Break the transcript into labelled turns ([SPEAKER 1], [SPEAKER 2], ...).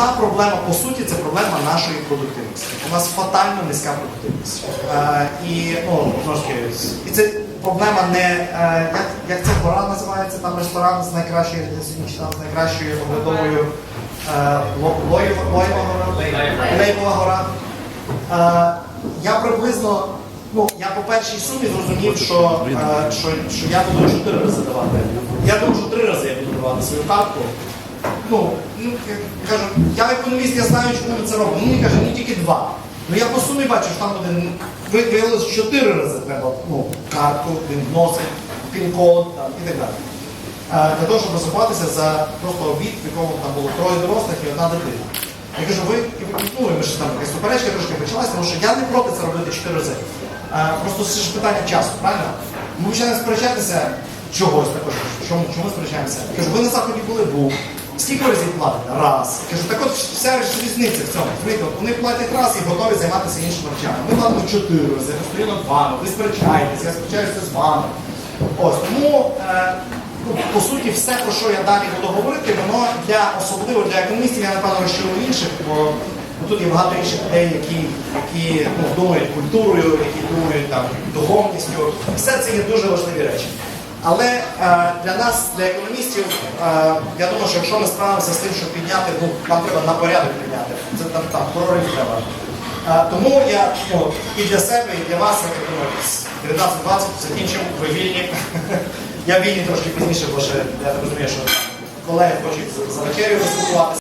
[SPEAKER 1] Одна проблема, по суті, це проблема нашої продуктивності. У нас фатально низька продуктивність. Е, і, ну, і це проблема не, е, як, як це гора називається, там ресторан з найкращою, з найкращою оглядовою е, Лейбова гора. Е, я приблизно, ну, я по першій сумі зрозумів, що, е, що, що я буду чотири рази давати. Я думав, що три рази я буду давати свою картку. Ну, ну, кажу, я економіст, я знаю, чому ми це робимо. Ну, мені каже, ну тільки два. Ну я по сумі бачу, що там буде ви- виявилось, що чотири рази треба ну, картку, він вносить, пін-код і так далі. Е, для того, щоб розрахуватися за просто обід, в якому там було троє дорослих і одна дитина. Я кажу, ви, ну, ми ж там якась суперечка трошки почалася, тому що я не проти це робити чотири рази. Е, просто це ж питання часу, правильно? Ми починаємо сперечатися чогось також. Чому, чому сперечаємося? Я кажу, ви на заході були був. Скільки разів платите? Раз. Кажу, так от вся різниця в цьому. Розумієте, Вони платять раз і готові займатися іншим навчанням. Ми платимо чотири рази, постійно вами, ви сперечаєтесь, я сперечаюся з вами. Ось тому, е, ну, по суті, все, про що я далі буду говорити, воно для особливо для економістів, я напевно розчарую інших, бо тут є багато інших людей, які, які ну, думають культурою, які думають там духовністю. Все це є дуже важливі речі. Але е, для нас, для економістів, е, я думаю, що якщо ми справимося з тим, щоб підняти, ну нам треба на порядок підняти. Це там, там прорив треба. Е, тому я ну, і для себе, і для вас, я думаю, з 19-20 закінчимо, ви вільні. я вільний трошки пізніше, бо ще я розумію, що колеги хочуть за вечерю поспілкуватися.